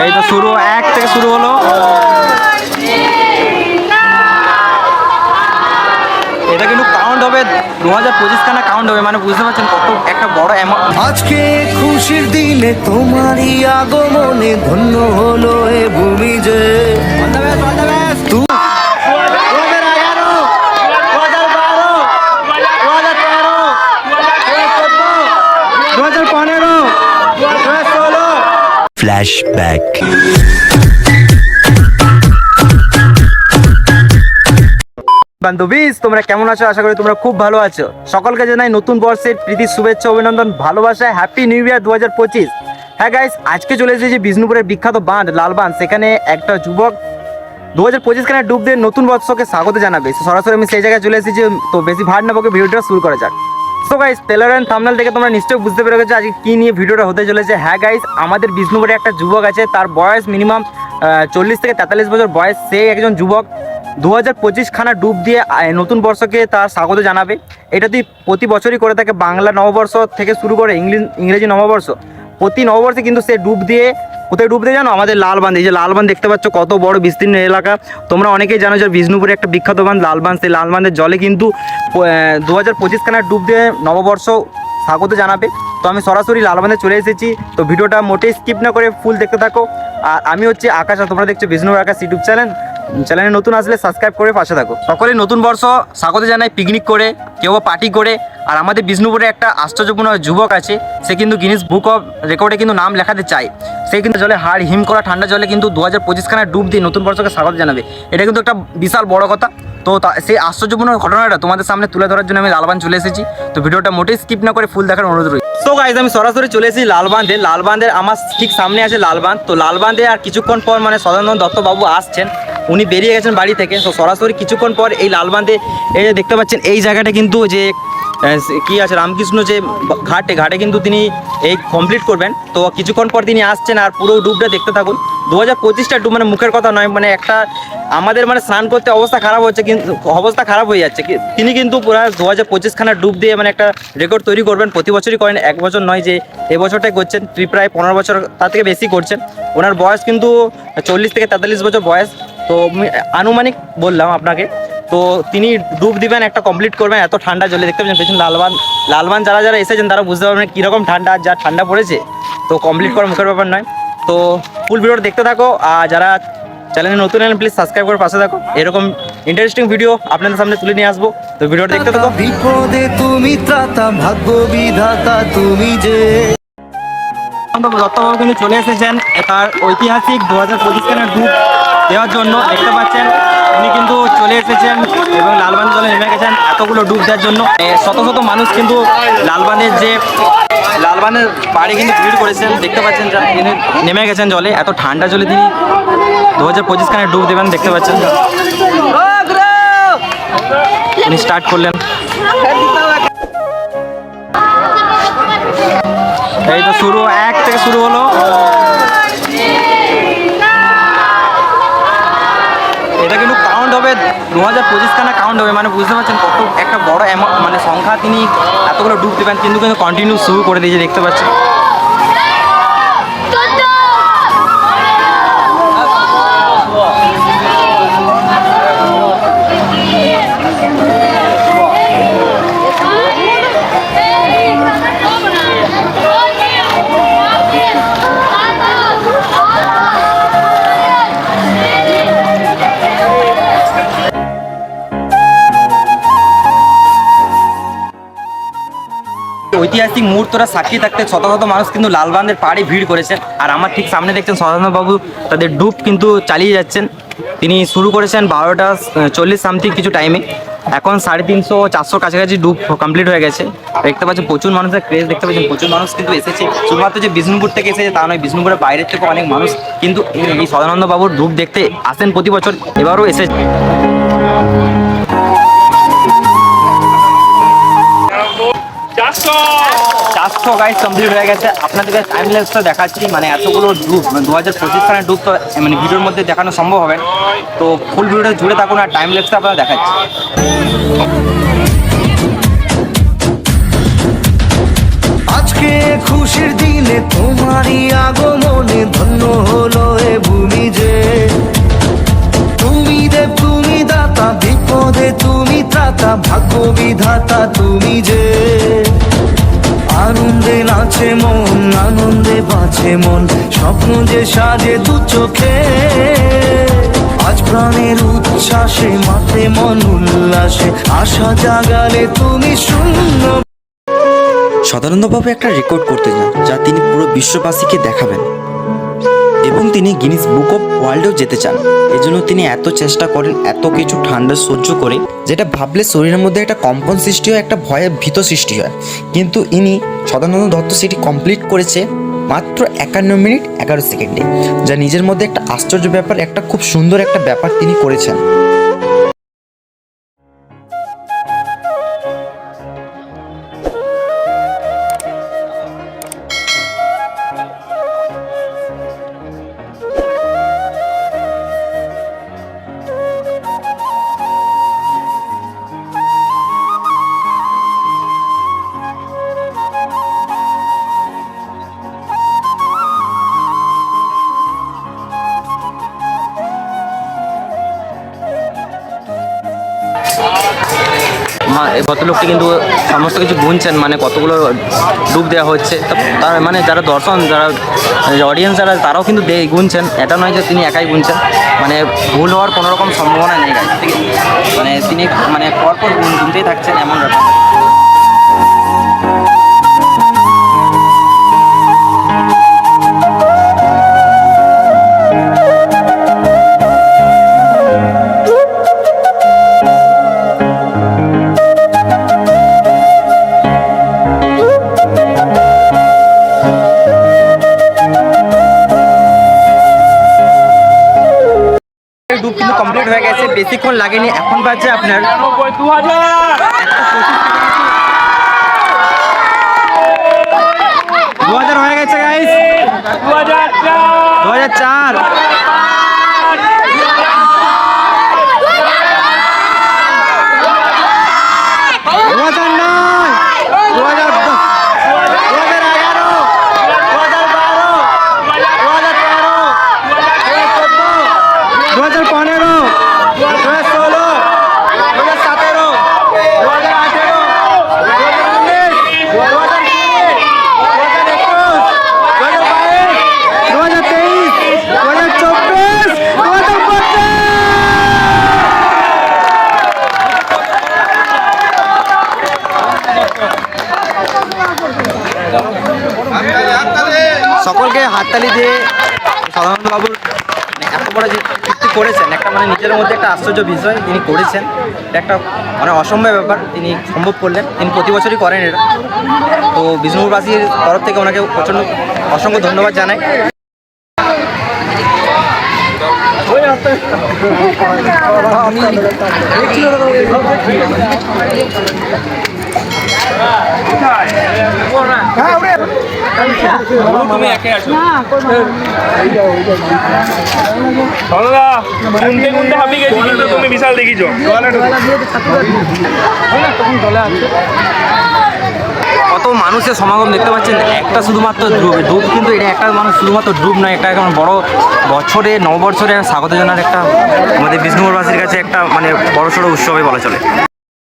এই তো শুরু এক থেকে শুরু হলো। এটা কিন্তু কাউন্ট হবে দু হাজার পঁচিশ খানা কাউন্ট হবে মানে বুঝতে পারছেন কত একটা বড় অ্যামাউন্ট আজকে খুশির দিনে তোমারই আগমনে ধন্য হলো এ ভূমি যে। ফ্ল্যাশব্যাক বান্ধবীজ তোমরা কেমন আছো? আশা করি তোমরা খুব ভালো আছো। সকলকে জানাই নতুন বর্ষের প্রীতি, শুভেচ্ছা, অভিনন্দন, ভালোবাসা হ্যাপি নিউ ইয়ার দু হাজার পঁচিশ। হ্যাঁ গাইস আজকে চলে এসেছি বিষ্ণুপুরের বিখ্যাত বাঁধ লাল বাঁধ সেখানে একটা যুবক দু হাজার পঁচিশ খানে ডুব দিয়ে নতুন বর্ষকে স্বাগত জানাবে। সরাসরি আমি সেই জায়গায় চলে এসেছি, তো বেশি ভাট না ভিডিওটা শুরু করা যাক। So guys trailer and thumbnail থেকে তোমরা নিশ্চয়ই বুঝতে পেরে গেছো আজকে কী নিয়ে ভিডিওটা হতে চলেছে। হ্যাঁ গাইস আমাদের বিষ্ণুপুরে একটা যুবক আছে, তার বয়স মিনিমাম চল্লিশ থেকে তেতাল্লিশ বছর বয়স, সে একজন যুবক। দু হাজার পঁচিশ খানা ডুব দিয়ে নতুন বর্ষকে তার স্বাগত জানাবে। এটা তুই প্রতি বছরই করে থাকে, বাংলা নববর্ষ থেকে শুরু করে ইংলিশ, ইংরেজি নববর্ষ। প্রতি নববর্ষে কিন্তু সে ডুব দিয়ে কোথায় ডুব দিয়ে জানো? আমাদের লালবান্ধ। এই যে লালবান্ধ দেখতে পাচ্ছ, কত বড় বিস্তীর্ণ এলাকা। তোমরা অনেকেই জানো যে বিষ্ণুপুরে একটা বিখ্যাত বাঁধ, লালবান্ধ। সেই লালবান্ধের জলে কিন্তু দু হাজার পঁচিশ খানা ডুব দিয়ে নববর্ষ স্বাগত জানাবে। তো আমি সরাসরি লালবান্ধে চলে এসেছি। তো ভিডিওটা মোটেই স্কিপ না করে ফুল দেখতে থাকো। আর আমি হচ্ছে আকাশ তোমরা দেখছ বিষ্ণুপুর আকাশ ইউটিউব চ্যানেল চ্যানেলে নতুন আসলে সাবস্ক্রাইব করে পাশে থাকো। সকলেই নতুন বর্ষ স্বাগত জানায় পিকনিক করে, কেউ পার্টি করে। আর আমাদের বিষ্ণুপুরে একটা আশ্চর্যপূর্ণ যুবক আছে, সে কিন্তু গিনিস বুক অফ রেকর্ডে কিন্তু নাম লেখাতে চায়। সে কিন্তু জলে হাড় হিম করা ঠান্ডা জলে কিন্তু দু হাজার পঁচিশ খানা ডুব দিয়ে নতুন বর্ষকে স্বাগত জানাবে। এটা কিন্তু একটা বিশাল বড় কথা। তো তা- সেই আশ্চর্যপূর্ণ ঘটনাটা তোমাদের সামনে তুলে ধরার জন্য আমি লালবান চলে এসেছি। তো ভিডিওটা মোটেই স্কিপ না করে ফুল দেখার অনুরোধ রয়েছে সো গাইজ আমি সরাসরি চলে এসেছি লালবান্ধে লালবান্ধের আমার ঠিক সামনে আছে লালবান্ধ তো লালবান্ধে আর কিছুক্ষণ পর মানে সদানন্দ দত্তবাবু আসছেন। উনি বেরিয়ে গেছেন বাড়ি থেকে। তো সরাসরি কিছুক্ষণ পর এই লালবান্ধে এই যে দেখতে পাচ্ছেন, এই জায়গাটা কিন্তু যে কি আছে? রামকৃষ্ণ যে ঘাটে ঘাটে কিন্তু তিনি এই কমপ্লিট করবেন। তো কিছুক্ষণ পর তিনি আসছেন আর পুরো ডুবটা দেখতে থাকুন। দু হাজার পঁচিশটা ডুব মানে মুখের কথা নয় মানে একটা আমাদের মানে স্নান করতে অবস্থা খারাপ হচ্ছে, কিন্তু অবস্থা খারাপ হয়ে যাচ্ছে। তিনি কিন্তু পুরো দু হাজার পঁচিশ খানা ডুব দিয়ে মানে একটা রেকর্ড তৈরি করবেন। প্রতি বছরই করেন, এক বছর নয় যে এবছরটাই করছেন, তিনি প্রায় পনেরো বছর তার থেকে বেশি করছেন। ওনার বয়স কিন্তু চল্লিশ থেকে তেতাল্লিশ বছর বয়স। তো আনুমানিক বললাম আপনাকে তো তিনি ডুব দিবেন একটা কমপ্লিট করবেন এত ঠান্ডা জলে দেখতে পাচ্ছেন পেছন লালবান লালবান যারা যারা এসেছেন তারা বুঝতে পারবেন কীরকম ঠান্ডা যা ঠান্ডা পড়েছে। তো কমপ্লিট করা মুখের ব্যাপার নয়। তো ফুল ভিডিওটা দেখতে থাকো আর যারা চ্যানেলে নতুন এলেন প্লিজ সাবস্ক্রাইব করে পাশে থাকো। এরকম ইন্টারেস্টিং ভিডিও আপনাদের সামনে তুলে নিয়ে আসব। তো ভিডিওটা দেখতে থাকো। বিপদে তুমি ত্রাতা ভাগ্য বিধাতা তুমি যে। দত্তবাবু কিন্তু চলে এসেছেন তার ঐতিহাসিক দু হাজার পঁচিশ খানের ডুব দেওয়ার জন্য দেখতে পাচ্ছেন, উনি কিন্তু চলে এসেছেন এবং লালবান্ধ জলে নেমে গেছেন এতগুলো ডুব দেওয়ার জন্য। শত শত মানুষ কিন্তু লালবান্ধের যে লালবান্ধের বাড়ি কিন্তু ভিড় করেছেন। দেখতে পাচ্ছেন যা তিনি নেমে গেছেন জলে, এত ঠান্ডা জলে তিনি দু হাজার পঁচিশ খানে ডুব দেবেন দেখতে পাচ্ছেন। উনি স্টার্ট করলেন। এই তো শুরু, এক থেকে শুরু হলো। দু হাজার পঁচিশ খানা কাউন্ট হবে মানে বুঝতে পারছেন কত একটা বড় অ্যামাউন্ট মানে সংখ্যা তিনি এতগুলো ডুব দেবেন, কিন্তু কিন্তু কন্টিনিউ শুরু করে দিয়েছে, দেখতে পাচ্ছেন। ঐতিহাসিক মুহূর্তটা সাক্ষী থাকতে শত শত মানুষ কিন্তু লালবান্ধের পাড়ে ভিড় করেছেন। আর আমার ঠিক সামনে দেখছেন সদানন্দবাবু, তাদের ডুব কিন্তু চালিয়ে যাচ্ছেন। তিনি শুরু করেছেন বারোটা চল্লিশ সামথিং কিছু টাইমে এখন সাড়ে তিনশো, চারশোর কাছাকাছি ডুব কমপ্লিট হয়ে গেছে। দেখতে পাচ্ছেন প্রচুর মানুষের ক্রেজ দেখতে পাচ্ছেন প্রচুর মানুষ কিন্তু এসেছে। শুধুমাত্র যে বিষ্ণুপুর থেকে এসেছে তা নয়, বিষ্ণুপুরের বাইরের থেকে অনেক মানুষ কিন্তু এই সদানন্দবাবুর ডুব দেখতে আসেন প্রতি বছর। এবারও এসেছে। চারশো! গাইজ কমপ্লিট হয়ে গেছে। আপনাদের কাছে টাইম লেন্সটা দেখাচ্ছি মানে এতগুলো ডুব মানে দু হাজার পঁচিশ সালের ডুব তো মানে ভিডিওর মধ্যে দেখানো সম্ভব হবে। তো ফুল ভিডিওটা জুড়ে থাকুন আর টাইম লেন্সটা আপনারা দেখাচ্ছি। আজকে খুশির দিনে তোমারই আগমনে ধন্য হলো এ ভূমি যে। তুমি দেব তুমি দাতা বিপদে তুমি ত্রাতা ভাগ্য বিধাতা তুমি যে। আনন্দে নাচে মন, আনন্দে বাঁচে মন। স্বপ্ন যে সাজে দু চোখে। আজ প্রাণের উচ্ছ্বাসে মাতে মন উল্লাসে। আশা জাগালে তুমি শূন্য। সাধারণভাবে একটা রেকর্ড করতে যান, যা তিনি পুরো বিশ্ববাসীকে দেখাবেন। এবং তিনি গিনিস বুক অফ ওয়ার্ল্ডেও যেতে চান। এজন্য তিনি এত চেষ্টা করেন, এত কিছু ঠান্ডা সহ্য করে, যেটা ভাবলে শরীরের মধ্যে একটা কম্পন সৃষ্টি হয়, একটা ভয়ের ভীত সৃষ্টি হয়। কিন্তু ইনি সদানন্দ দত্ত সেটি কমপ্লিট করেছে মাত্র একান্ন মিনিট এগারো সেকেন্ডে, যা নিজের মধ্যে একটা আশ্চর্য ব্যাপার, একটা খুব সুন্দর একটা ব্যাপার তিনি করেছেন। ভদ্রলোকটি কিন্তু সমস্ত কিছু গুনছেন মানে কতগুলো ডুব দেওয়া হচ্ছে। তার মানে যারা দর্শন, যারা অডিয়েন্স যারা, তারাও কিন্তু গুনছেন। এটা নয় যে তিনি একাই গুনছেন। মানে ভুল হওয়ার কোনো রকম সম্ভাবনা নেই। থেকে মানে তিনি মানে পরপর গুন গুনতেই থাকছেন এমন ব্যাপার। ডুব কিন্তু কমপ্লিট হয়ে গেছে বেশিক্ষণ লাগেনি এখন বাজে আপনার দু হাজার হয়ে গেছে গাইস দু হাজার চার দু হাজার নয় দু হাজার দু হাজার এগারো দু হাজার বারো দু হাজার তেরো দু হাজার চোদ্দ দু হাজার পনেরো দু হাজার ষোলো দু হাজার সতেরো দু হাজার আঠেরো দু হাজার উনিশ দু হাজার কুড়ি দু হাজার একুশ দু হাজার বাইশ দু হাজার তেইশ দু হাজার চব্বিশ দু হাজার পঁচিশ সকলকে হাততালি দিয়ে সাধারণ বাবুর মানে এত বড় যে কীর্তি করেছেন একটা মানে নিজের মধ্যে একটা আশ্চর্য বিষয় তিনি করেছেন। একটা মানে অসম্ভব ব্যাপার, তিনি সম্ভব করলেন। তিনি প্রতি বছরই করেন এটা। তো বিষ্ণুপুরবাসীর তরফ থেকে ওনাকে প্রচণ্ড অসংখ্য ধন্যবাদ জানাই। তুমি বিশাল দেখিছো কত মানুষের সমাগম দেখতে পাচ্ছেন? একটা শুধুমাত্র ডুব ডুব কিন্তু এটা একটা মানুষ শুধুমাত্র ডুব নয়, এটা এখন বড় বছরে, নববর্ষরে স্বাগত জানার একটা আমাদের বিষ্ণুপুরবাসীর কাছে একটা মানে বড় সড়ো উৎসবে বলা চলে।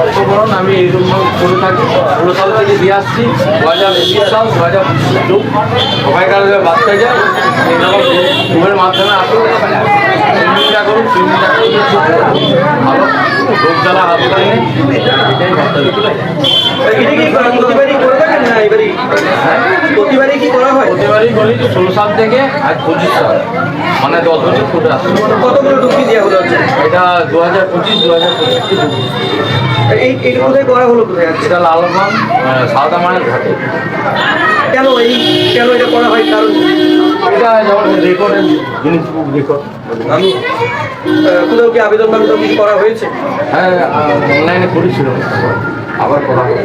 অংশগ্রহণ আমি এইরকম করে থাকি। ষোলো সাল থেকে দিয়ে আসছি। দু হাজার একুশ সাল দু হাজার যুগ সবাইকার বাচ্চা যায় ঘুমের মাধ্যমে আসুন। চিন্তা করুন চিন্তা করুন। রোগ জ্বালা হাত এটাই বার্তা প্রতিবারই কি করা হয়? প্রতিবারই বলি ষোলো সাল থেকে আজ পঁচিশ সাল। মানে দশ বছর ফুটে আসছে। কতগুলো ডুবকি দেওয়া হলো এটা দু হাজার পঁচিশ দু হাজার পঁচিশ এই এই কোথায় করা হলো কোথায় এটা ঘাটে। কেন এই কেন এটা করা হয়? কারণ এটা যেমন জিনিস রেকর্ড আমি কোথাও কি আবেদন বাবেদন কিছু করা হয়েছে? হ্যাঁ অনলাইনে করেছিল আবার করা হবে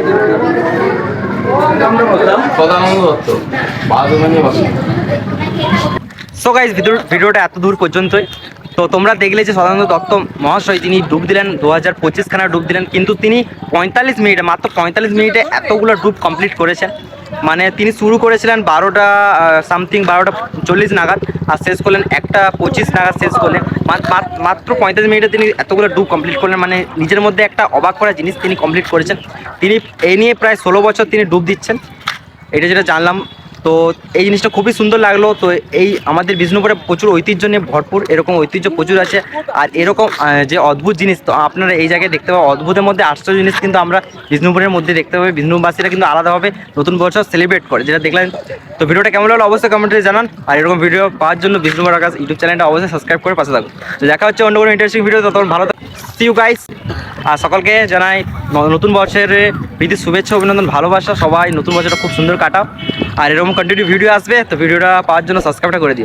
সো গাইজ ভিডিওটা এত দূর পর্যন্তই। তো তোমরা দেখলে যে সদানন্দ দত্ত মহাশয় তিনি ডুব দিলেন, দু হাজার পঁচিশ খানা ডুব দিলেন, কিন্তু তিনি পঁয়তাল্লিশ মিনিটে, মাত্র পঁয়তাল্লিশ মিনিটে এতগুলো ডুব কমপ্লিট করেছেন। মানে তিনি শুরু করেছিলেন বারোটা সামথিং বারোটা চল্লিশ নাগাদ আর শেষ করলেন একটা পঁচিশ নাগাদ শেষ করলেন। মাত্র পঁয়তাল্লিশ মিনিটে তিনি এতগুলো ডুব কমপ্লিট করলেন। মানে নিজের মধ্যে একটা অবাক করা জিনিস তিনি কমপ্লিট করেছেন। তিনি এই নিয়ে প্রায় ষোলো বছর তিনি ডুব দিচ্ছেন। এটা যেটা জানলাম তো এই জিনিসটা খুবই সুন্দর লাগল। তো এই আমাদের বিষ্ণুপুরে প্রচুর ঐতিহ্য নিয়ে ভরপুর, এরকম ঐতিহ্য প্রচুর আছে। আর এরকম যে অদ্ভুত জিনিস, তো আপনারা এই জায়গায় দেখতে পাবেন, অদ্ভুতের মধ্যে আশ্চর্য জিনিস কিন্তু আমরা বিষ্ণুপুরের মধ্যে দেখতে পাবো। বিষ্ণুবাসীরা কিন্তু আলাদাভাবে নতুন বছর সেলিব্রেট করে, যেটা দেখলেন। তো ভিডিওটা কেমন লাগল অবশ্যই কমেন্টে জানান। আর এরকম ভিডিও পাওয়ার জন্য বিষ্ণুপুর আকাশ ইউটিউব চ্যানেলটা অবশ্যই সাবস্ক্রাইব করে পাশে থাকুন। তো দেখা হচ্ছে অন্য কোনো ইন্টারেস্টিং ভিডিও তখন ভালো সি ইউ গাইস আর সকলকে জানাই নতুন বছরের প্রীতি, শুভেচ্ছা, অভিনন্দন, ভালোবাসা। সবাই নতুন বছরটা খুব সুন্দর কাটাও। আর এরকম কন্টিনিউ ভিডিও আসবে তো ভিডিওটা পাওয়ার জন্য সাবস্ক্রাইবটা করে দিও।